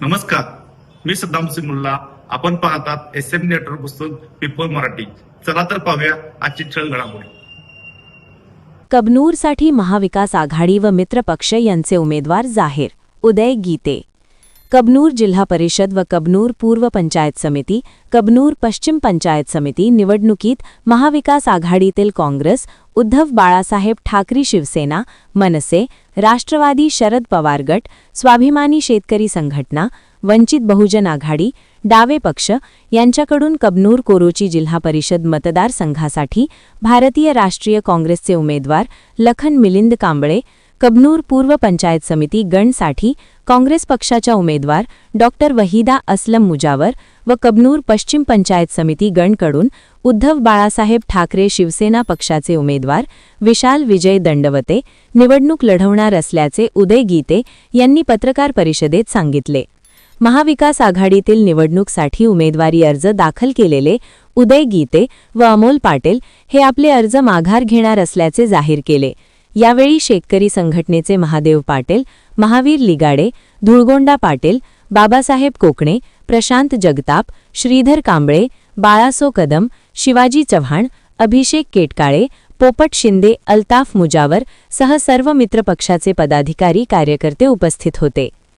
नमस्कार. मी सद्दाम सिमुल्ला आपण पाहतात एस एम नेटवर्क पुस्तक पिपल मराठी. चला तर पाहूया आजची छळ घडामोडी. कबनूरसाठी महाविकास आघाडी व मित्रपक्ष यांचे उमेदवार जाहीर. उदय गीते. कबनूर जिल्हा परिषद व कबनूर पूर्व पंचायत समिती कबनूर पश्चिम पंचायत समिती निवडणुकीत महाविकास आघाडीतील काँग्रेस उद्धव बाळासाहेब ठाकरे शिवसेना मनसे राष्ट्रवादी शरद पवार गट स्वाभिमानी शेतकरी संघटना वंचित बहुजन आघाडी डावे पक्ष यांच्याकडून कबनूर कोरोची जिल्हा परिषद मतदारसंघासाठी भारतीय राष्ट्रीय काँग्रेसचे उमेदवार लखन मिलिंद कांबळे कबनूर पूर्व पंचायत समिती गणसाठी काँग्रेस पक्षाच्या उमेदवार डॉक्टर वहिदा अस्लम मुजावर व कबनूर पश्चिम पंचायत समिती गणकडून उद्धव बाळासाहेब ठाकरे शिवसेना पक्षाचे उमेदवार विशाल विजय दंडवते निवडणूक लढवणार असल्याचे उदय गीते यांनी पत्रकार परिषदेत सांगितले. महाविकास आघाडीतील निवडणूकसाठी उमेदवारी अर्ज दाखल केलेले उदय गीते व अमोल पाटील हे आपले अर्ज माघार घेणार असल्याचे जाहीर केले. यावेळी शेतकरी संघटनेचे महादेव पाटील महावीर लिगाडे धुळगोंडा पाटील बाबासाहेब कोकणे प्रशांत जगताप श्रीधर कांबळे बाळासो कदम शिवाजी चव्हाण अभिषेक केटकाळे पोपट शिंदे अल्ताफ मुजावर सह सर्व मित्रपक्षाचे पदाधिकारी कार्यकर्ते उपस्थित होते.